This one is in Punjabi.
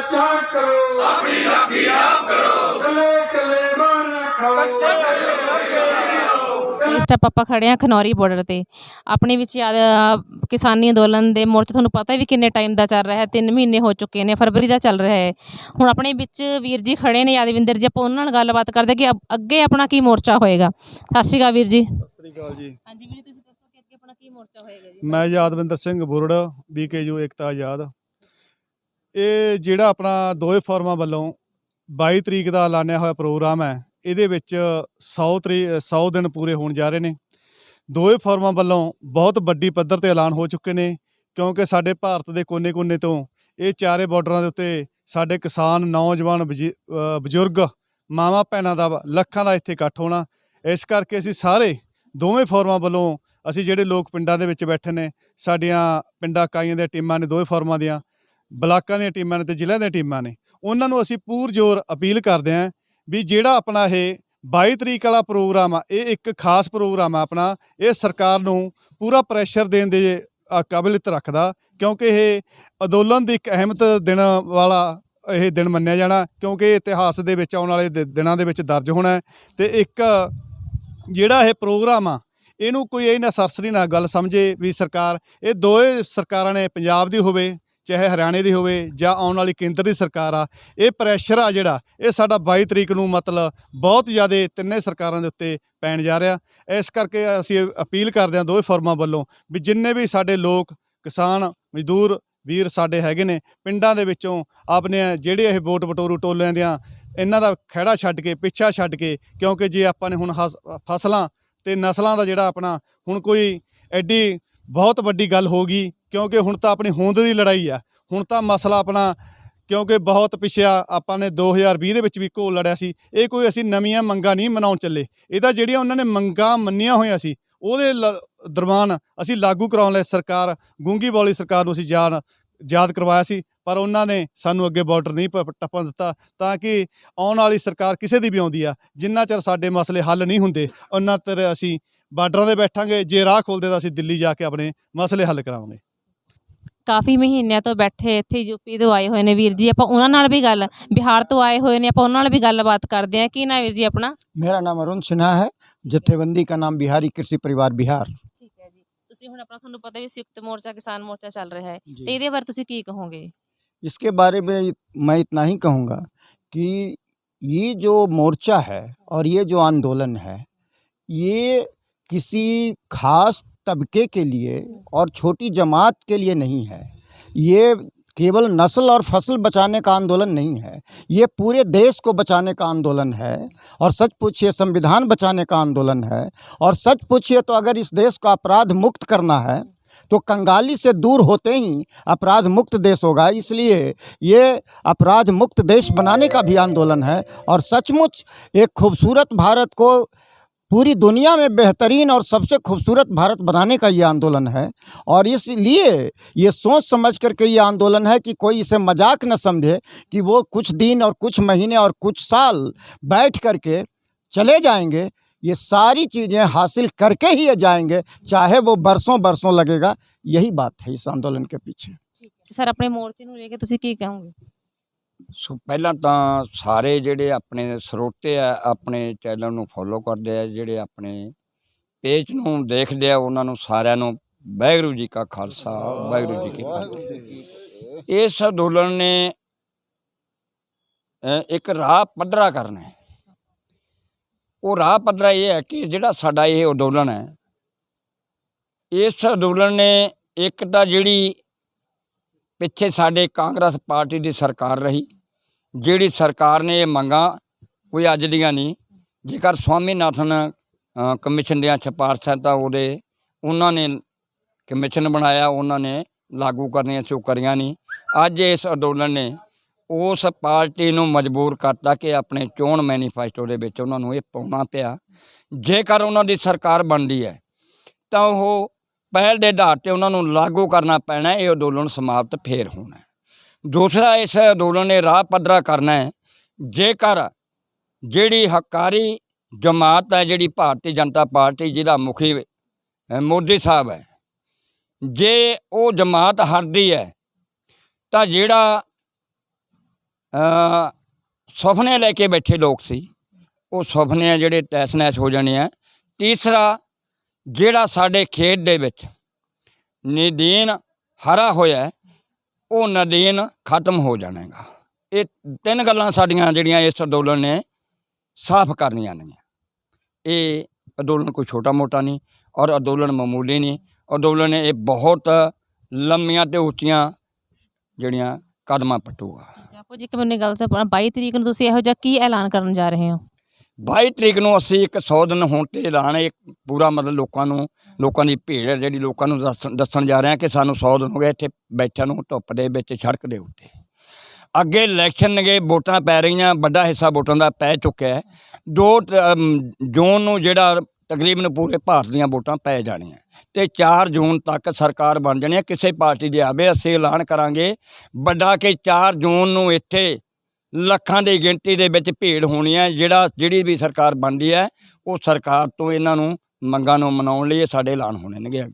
ਚਾਕ ਕਰੋ। ਆਪਣੀ ਰਾਖੀ ਆਪ ਕਰੋ। ਕੱਲੇ ਕੱਲੇ ਖਾਓ। ਇਸ ਟਾਈਮ ਆਪਾਂ ਖੜੇ ਆ ਖਨੌਰੀ ਬਾਰਡਰ ਤੇ। ਆਪਣੇ ਵਿੱਚ ਯਾਦ ਕਿਸਾਨੀ ਅੰਦੋਲਨ ਦੇ ਮੋਰਚੇ ਤੁਹਾਨੂੰ ਪਤਾ ਵੀ ਕਿੰਨੇ ਟਾਈਮ ਦਾ ਚੱਲ ਰਿਹਾ ਹੈ 3 ਮਹੀਨੇ ਹੋ ਚੁੱਕੇ ਨੇ ਫਰਵਰੀ ਦਾ ਚੱਲ ਰਿਹਾ ਹੈ। ਹੁਣ ਆਪਣੇ ਵਿੱਚ ਵੀਰ ਜੀ ਖੜੇ ਨੇ ਯਾਦਵਿੰਦਰ ਜੀ ਆਪਾਂ ਉਹਨਾਂ ਨਾਲ ਗੱਲਬਾਤ ਕਰਦੇ ਕਿ ਅੱਗੇ ਆਪਣਾ ਕੀ ਮੋਰਚਾ ਹੋਏਗਾ। ਸਤਿ ਸ਼੍ਰੀ ਅਕਾਲ ਵੀਰ ਜੀ। ਸਤਿ ਸ੍ਰੀ ਅਕਾਲ ਜੀ। ਹਾਂਜੀ ਵੀਰ ਤੁਸੀਂ ਦੱਸੋ ਕਿ ਅੱਗੇ ਆਪਣਾ ਕੀ ਮੋਰਚਾ ਹੋਏਗਾ ਜੀ? ਮੈਂ ਯਾਦਵਿੰਦਰ ਸਿੰਘ ਬੁਰੜ ਬੀਕੇਯੂ ਏਕਤਾ ਆਜ਼ਾਦ। ਇਹ ਜਿਹੜਾ ਆਪਣਾ ਦੋਏ ਫੋਰਮਾਂ ਵੱਲੋਂ 22 ਤਰੀਕ ਦਾ ਐਲਾਨਿਆ ਹੋਇਆ ਪ੍ਰੋਗਰਾਮ ਹੈ, ਇਹਦੇ ਵਿੱਚ 100 ਤਰੀ 100 ਦਿਨ ਪੂਰੇ ਹੋਣ ਜਾ ਰਹੇ ਨੇ। ਦੋਏ ਫੋਰਮਾਂ ਵੱਲੋਂ ਬਹੁਤ ਵੱਡੀ ਪੱਧਰ ਤੇ ਐਲਾਨ ਹੋ ਚੁੱਕੇ ਨੇ, ਕਿਉਂਕਿ ਸਾਡੇ ਭਾਰਤ ਦੇ ਕੋਨੇ-ਕੋਨੇ ਤੋਂ ਇਹ ਚਾਰੇ ਬਾਰਡਰਾਂ ਦੇ ਉੱਤੇ ਸਾਡੇ ਕਿਸਾਨ, ਨੌਜਵਾਨ, ਬਜੀ- ਬਜ਼ੁਰਗ, ਮਾਵਾਂ, ਭੈਣਾਂ ਦਾ ਲੱਖਾਂ ਦਾ ਇੱਥੇ ਇਕੱਠ ਹੋਣਾ। ਇਸ ਕਰਕੇ ਅਸੀਂ ਸਾਰੇ ਦੋਵੇਂ ਫੋਰਮਾਂ ਵੱਲੋਂ ਅਸੀਂ ਜਿਹੜੇ ਲੋਕ ਪਿੰਡਾਂ ਦੇ ਵਿੱਚ ਬੈਠੇ ਨੇ, ਸਾਡੀਆਂ ਪਿੰਡਾਂ ਇਕਾਈਆਂ ਦੀਆਂ ਟੀਮਾਂ ਨੇ ਦੋਵੇਂ ਫੋਰਮਾਂ ਦੀਆਂ ਬਲਾਕਾਂ ਦੀਆਂ ਟੀਮਾਂ ਨੇ ਤੇ ਜ਼ਿਲ੍ਹਿਆਂ ਦੀਆਂ ਟੀਮਾਂ ਨੇ, ਉਹਨਾਂ ਨੂੰ ਅਸੀਂ ਪੂਰ ਜ਼ੋਰ ਅਪੀਲ ਕਰਦੇ ਹਾਂ ਵੀ ਜਿਹੜਾ ਆਪਣਾ ਇਹ 22 ਤਰੀਕ ਵਾਲਾ ਪ੍ਰੋਗਰਾਮ ਆ, ਇਹ ਇੱਕ ਖਾਸ ਪ੍ਰੋਗਰਾਮ ਆ ਆਪਣਾ, ਇਹ ਸਰਕਾਰ ਨੂੰ ਪੂਰਾ ਪ੍ਰੈਸ਼ਰ ਦੇਣ ਦੇ ਕਾਬਲਿਤ ਰੱਖਦਾ, ਕਿਉਂਕਿ ਇਹ ਅੰਦੋਲਨ ਦੀ ਇੱਕ ਅਹਿਮਤ ਦਿਨ ਵਾਲਾ ਇਹ ਦਿਨ ਮੰਨਿਆ ਜਾਣਾ, ਕਿਉਂਕਿ ਇਤਿਹਾਸ ਦੇ ਵਿੱਚ ਆਉਣ ਵਾਲੇ ਦਿਨਾਂ ਦੇ ਵਿੱਚ ਦਰਜ ਹੋਣਾ ਹੈ ਤੇ ਇੱਕ ਜਿਹੜਾ ਇਹ ਪ੍ਰੋਗਰਾਮ ਆ, ਇਹਨੂੰ ਕੋਈ ਇਹ ਨਾ ਸਰਸਰੀ ਨਾ ਗੱਲ ਸਮਝੇ ਵੀ ਸਰਕਾਰ, ਇਹ ਦੋਏ ਸਰਕਾਰਾਂ ਨੇ ਪੰਜਾਬ ਦੀ ਹੋਵੇ ਚਾਹੇ ਹਰਿਆਣੇ ਦੀ ਹੋਵੇ ਜਾਂ ਆਉਣ ਵਾਲੀ ਕੇਂਦਰ ਦੀ ਸਰਕਾਰ ਆ, ਇਹ ਪ੍ਰੈਸ਼ਰ ਆ ਜਿਹੜਾ, ਇਹ ਸਾਡਾ 22 ਤਰੀਕ ਨੂੰ ਮਤਲਬ ਬਹੁਤ ਜ਼ਿਆਦਾ ਤਿੰਨੇ ਸਰਕਾਰਾਂ ਦੇ ਉੱਤੇ ਪੈਣ ਜਾ ਰਿਹਾ। ਇਸ ਕਰਕੇ ਅਸੀਂ ਅਪੀਲ ਕਰਦੇ ਹਾਂ ਦੋਵੇਂ ਫਰਮਾਂ ਵੱਲੋਂ ਵੀ ਜਿੰਨੇ ਵੀ ਸਾਡੇ ਲੋਕ, ਕਿਸਾਨ, ਮਜ਼ਦੂਰ, ਵੀਰ ਸਾਡੇ ਹੈਗੇ ਨੇ, ਪਿੰਡਾਂ ਦੇ ਵਿੱਚੋਂ ਆਪਣੇ ਜਿਹੜੇ ਇਹ ਵੋਟ ਬਟੋਰੂ ਟੋਲਿਆਂ ਦੀਆਂ, ਇਹਨਾਂ ਦਾ ਖਹਿੜਾ ਛੱਡ ਕੇ, ਪਿੱਛਾ ਛੱਡ ਕੇ, ਕਿਉਂਕਿ ਜੇ ਆਪਾਂ ਨੇ ਹੁਣ ਹਸ- ਫਸਲਾਂ ਤੇ ਨਸਲਾਂ ਦਾ ਜਿਹੜਾ ਆਪਣਾ ਹੁਣ ਕੋਈ ਐਡੀ ਬਹੁਤ ਵੱਡੀ ਗੱਲ ਹੋ ਗਈ ਕਿਉਂਕਿ ਹੁਣ ਤਾਂ ਆਪਣੀ ਹੋਂਦ ਦੀ ਲੜਾਈ ਆ। ਹੁਣ ਤਾਂ ਮਸਲਾ ਆਪਣਾ, ਕਿਉਂਕਿ ਬਹੁਤ ਪਿਛਿਆ ਆਪਾਂ ਨੇ 2020 ਦੇ ਵਿੱਚ ਵੀ ਘੋਲ ਲੜਿਆ ਸੀ। ਇਹ ਕੋਈ ਅਸੀਂ ਨਵੀਆਂ ਮੰਗਾਂ ਨਹੀਂ ਮਨਾਉਣ ਚੱਲੇ। ਇਹਦਾ ਜਿਹੜੀਆਂ ਉਹਨਾਂ ਨੇ ਮੰਗਾਂ ਮੰਨੀਆਂ ਹੋਈਆਂ ਸੀ, ਉਹਦੇ ਲ- ਦਰਮਿਆਨ ਅਸੀਂ ਲਾਗੂ ਕਰਾਉਣ ਲਈ ਸਰਕਾਰ, ਗੂੰਗੀ ਬੌਲੀ ਸਰਕਾਰ ਨੂੰ ਅਸੀਂ ਯਾਦ ਯਾਦ ਕਰਵਾਇਆ ਸੀ, ਪਰ ਉਹਨਾਂ ਨੇ ਸਾਨੂੰ ਅੱਗੇ ਬਾਰਡਰ ਨਹੀਂ ਪ- ਟੱਪਣ ਦਿੱਤਾ, ਤਾਂ ਕਿ ਆਉਣ ਵਾਲੀ ਸਰਕਾਰ ਕਿਸੇ ਦੀ ਵੀ ਆਉਂਦੀ ਆ, ਜਿੰਨਾ ਚਿਰ ਸਾਡੇ ਮਸਲੇ ਹੱਲ ਨਹੀਂ ਹੁੰਦੇ, ਉਹਨਾਂ ਚਿਰ ਅਸੀਂ ਬਾਰਡਰਾਂ ਦੇ ਬੈਠਾਂਗੇ, ਜੇ ਰਾਹ ਖੋਲਦੇ ਤਾਂ ਅਸੀਂ ਦਿੱਲੀ ਜਾ ਕੇ ਆਪਣੇ ਮਸਲੇ ਹੱਲ ਕਰਾਵਾਂਗੇ। ਕਾਫੀ ਮਹੀਨਿਆਂ ਤੋਂ ਬੈਠੇ ਇੱਥੇ ਯੂਪੀ ਤੋਂ ਆਏ ਹੋਏ ਨੇ ਵੀਰ ਜੀ ਆਪਾਂ ਉਹਨਾਂ ਨਾਲ ਵੀ ਗੱਲ ਬਿਹਾਰ ਤੋਂ ਆਏ ਹੋਏ ਨੇ ਆਪਾਂ ਉਹਨਾਂ ਨਾਲ ਵੀ ਗੱਲਬਾਤ ਕਰਦੇ ਹਾਂ ਕੀ ਨਾ ਵੀਰ ਜੀ ਆਪਣਾ मेरा नाम अरुण सिन्हा है जत्थेबंदी का नाम बिहारी कृषि परिवार बिहार ਠੀਕ ਹੈ ਜੀ ਤੁਸੀਂ ਹੁਣ ਆਪਣਾ ਤੁਹਾਨੂੰ ਪਤਾ ਵੀ ਸੰਯੁਕਤ ਮੋਰਚਾ ਕਿਸਾਨ ਮੋਰਚਾ ਚੱਲ ਰਿਹਾ ਹੈ ਤੇ ਇਹਦੇ ਬਾਰੇ ਤੁਸੀਂ ਕੀ ਕਹੋਗੇ इसके बारे में मैं इतना ही कहूँगा कि ये जो मोर्चा है और ये जो आंदोलन है ये किसी खास तबके के लिए और छोटी जमात के लिए नहीं है। ये केवल नस्ल और फ़सल बचाने का आंदोलन नहीं है। ये पूरे देश को बचाने का आंदोलन है और सच पूछिए संविधान बचाने का आंदोलन है। और सच पूछिए तो अगर इस देश को अपराध मुक्त करना है तो कंगाली से दूर होते ही अपराध मुक्त देश होगा। इसलिए ये अपराध मुक्त देश बनाने का भी आंदोलन है। और सचमुच एक खूबसूरत भारत को पूरी दुनिया में बेहतरीन और सबसे खूबसूरत भारत बनाने का ये आंदोलन है और इसलिए ये सोच समझ करके ये आंदोलन है कि कोई इसे मजाक न समझे कि वो कुछ दिन और कुछ महीने और कुछ साल बैठ करके चले जाएंगे ये सारी चीज़ें हासिल करके ही ये जाएंगे चाहे वो बरसों बरसों लगेगा यही बात है इस आंदोलन के पीछे ਠੀਕ ਹੈ ਸਰ ਆਪਣੇ ਮੋਰਚੇ ਨੂੰ ਲੈ ਕੇ ਤੁਸੀਂ ਕੀ ਕਹੋਗੇ ਸੋ ਪਹਿਲਾਂ ਤਾਂ ਸਾਰੇ ਜਿਹੜੇ ਆਪਣੇ ਸਰੋਤੇ ਆ ਆਪਣੇ ਚੈਨਲ ਨੂੰ ਫੋਲੋ ਕਰਦੇ ਆ ਜਿਹੜੇ ਆਪਣੇ ਪੇਜ ਨੂੰ ਦੇਖਦੇ ਆ ਉਹਨਾਂ ਨੂੰ ਸਾਰਿਆਂ ਨੂੰ ਵਾਹਿਗੁਰੂ ਜੀ ਕਾ ਖਾਲਸਾ ਵਾਹਿਗੁਰੂ ਜੀ ਕੀ ਫਤਿਹ। ਇਸ ਅੰਦੋਲਨ ਨੇ ਇੱਕ ਰਾਹ ਪੱਧਰਾ ਕਰਨਾ ਹੈ। ਉਹ ਰਾਹ ਪੱਧਰਾ ਇਹ ਹੈ ਕਿ ਜਿਹੜਾ ਸਾਡਾ ਇਹ ਅੰਦੋਲਨ ਹੈ ਇਸ ਅੰਦੋਲਨ ਨੇ ਇੱਕ ਤਾਂ ਜਿਹੜੀ ਪਿੱਛੇ ਸਾਡੇ ਕਾਂਗਰਸ ਪਾਰਟੀ ਦੀ ਸਰਕਾਰ ਰਹੀ। ਜਿਹੜੀ ਸਰਕਾਰ ਨੇ ਇਹ ਮੰਗਾਂ ਕੋਈ ਅੱਜ ਦੀਆਂ ਨਹੀਂ, ਜੇਕਰ ਸਵਾਮੀਨਾਥਨ ਕਮਿਸ਼ਨ ਦੀਆਂ ਸਿਫਾਰਸ਼ਾਂ ਤਾਂ ਉਹਦੇ, ਉਹਨਾਂ ਨੇ ਕਮਿਸ਼ਨ ਬਣਾਇਆ, ਉਹਨਾਂ ਨੇ ਲਾਗੂ ਕਰਨੀਆਂ ਸੀ ਉਹ ਕਰੀਆਂ ਨਹੀਂ। ਅੱਜ ਇਸ ਅੰਦੋਲਨ ਨੇ ਉਸ ਪਾਰਟੀ ਨੂੰ ਮਜਬੂਰ ਕਰਤਾ ਕਿ ਆਪਣੇ ਚੋਣ ਮੈਨੀਫੈਸਟੋ ਦੇ ਵਿੱਚ ਉਹਨਾਂ ਨੂੰ ਇਹ ਪਾਉਣਾ ਪਿਆ। ਜੇਕਰ ਉਹਨਾਂ ਦੀ ਸਰਕਾਰ ਬਣਦੀ ਹੈ, ਤਾਂ ਉਹ ਪਹਿਲ ਦੇ ਆਧਾਰ ਤੇ ਉਹਨਾਂ ਨੂੰ ਲਾਗੂ ਕਰਨਾ ਪੈਣਾ, ਇਹ ਅੰਦੋਲਨ ਸਮਾਪਤ ਫੇਰ ਹੋਣਾ ਦੂਸਰਾ, ਇਸ ਅੰਦੋਲਨ ਨੇ ਰਾਹ ਪੱਧਰਾ ਕਰਨਾ ਹੈ। ਜੇਕਰ ਜਿਹੜੀ ਹਕਾਰੀ ਜਮਾਤ ਹੈ, ਜਿਹੜੀ ਭਾਰਤੀ ਜਨਤਾ ਪਾਰਟੀ, ਜਿਹਦਾ ਮੁਖੀ ਮੋਦੀ ਸਾਹਿਬ ਹੈ, ਜੇ ਉਹ ਜਮਾਤ ਹਰਦੀ ਹੈ, ਤਾਂ ਜਿਹੜਾ ਸੁਪਨੇ ਲੈ ਕੇ ਬੈਠੇ ਲੋਕ ਸੀ, ਉਹ ਸੁਪਨੇ ਆ ਜਿਹੜੇ ਤਹਿਸ ਨਹਿਸ ਹੋ ਜਾਣੇ ਆ। ਤੀਸਰਾ ਜਿਹੜਾ ਸਾਡੇ ਖੇਤ ਦੇ ਵਿੱਚ ਨਦੀਨ ਹਰਾ ਹੋਇਆ ਉਹ ਨਦੀਨ ਖਤਮ ਹੋ ਜਾਣਾਗਾ। ਇਹ ਤਿੰਨ ਗੱਲਾਂ ਸਾਡੀਆਂ ਜਿਹੜੀਆਂ ਇਸ ਅੰਦੋਲਨ ਨੇ ਸਾਫ਼ ਕਰਨੀਆਂ ਨੇ। ਇਹ ਅੰਦੋਲਨ ਕੋਈ ਛੋਟਾ ਮੋਟਾ ਨਹੀਂ ਔਰ ਅੰਦੋਲਨ ਮਾਮੂਲੀ ਨਹੀਂ। ਅੰਦੋਲਨ ਇਹ ਬਹੁਤ ਲੰਮੀਆਂ ਤੇ ਉੱਚੀਆਂ ਜਿਹੜੀਆਂ ਕਦਮਾਂ ਪਟੂਗਾ ਆਪੋ ਜੀ ਕਿ ਮੈਨੂੰ ਗੱਲ ਸੇ 22 ਤਰੀਕ ਨੂੰ ਤੁਸੀਂ ਇਹੋ ਜਿਹਾ ਕੀ ਐਲਾਨ ਕਰਨ ਜਾ ਰਹੇ ਹੋ? 22 ਤਰੀਕ ਨੂੰ ਅਸੀਂ ਇੱਕ 100 ਦਿਨ ਹੋਣ ਤੇ ਐਲਾਨ ਇੱਕ ਪੂਰਾ ਮਤਲਬ ਲੋਕਾਂ ਨੂੰ ਲੋਕਾਂ ਦੀ ਭੀੜ ਹੈ ਜਿਹੜੀ ਲੋਕਾਂ ਨੂੰ ਦੱਸਣ ਦੱਸਣ ਜਾ ਰਹੇ ਹਾਂ ਕਿ ਸਾਨੂੰ 100 ਦਿਨ ਹੋ ਗਏ ਇੱਥੇ ਬੈਠਿਆਂ ਨੂੰ ਧੁੱਪ ਦੇ ਵਿੱਚ ਸੜਕ ਦੇ ਉੱਤੇ। ਅੱਗੇ ਇਲੈਕਸ਼ਨ ਨੇਗੇ ਵੋਟਾਂ ਪੈ ਰਹੀਆਂ ਵੱਡਾ ਹਿੱਸਾ ਵੋਟਾਂ ਦਾ ਪੈ ਚੁੱਕਿਆ ਹੈ। ਦੋ ਅਮ, ਜੂਨ ਨੂੰ ਜਿਹੜਾ ਤਕਰੀਬਨ ਪੂਰੇ ਭਾਰਤ ਦੀਆਂ ਵੋਟਾਂ ਪੈ ਜਾਣੀਆਂ ਤੇ 4 ਜੂਨ ਤੱਕ ਸਰਕਾਰ ਬਣ ਜਾਣੀ ਹੈ ਕਿਸੇ ਪਾਰਟੀ ਦੀ ਆਵੇ ਅਸੀਂ ਐਲਾਨ ਕਰਾਂਗੇ। ਵੱਡਾ ਕਿ 4 ਜੂਨ ਨੂੰ ਇੱਥੇ ਲੱਖਾਂ ਦੀ ਗਿਣਤੀ ਦੇ ਵਿੱਚ ਭੀੜ ਹੋਣੀ ਹੈ। ਜਿਹੜਾ, ਜਿਹੜੀ ਵੀ ਸਰਕਾਰ ਬਣਦੀ ਹੈ, ਉਹ ਸਰਕਾਰ ਤੋਂ ਇਹਨਾਂ ਨੂੰ ਮੰਗਾਂ ਨੂੰ ਮਨਾਉਣ ਲਈ ਇਹ ਸਾਡੇ ਐਲਾਨ ਹੋਣੇ ਨੇਗੇ।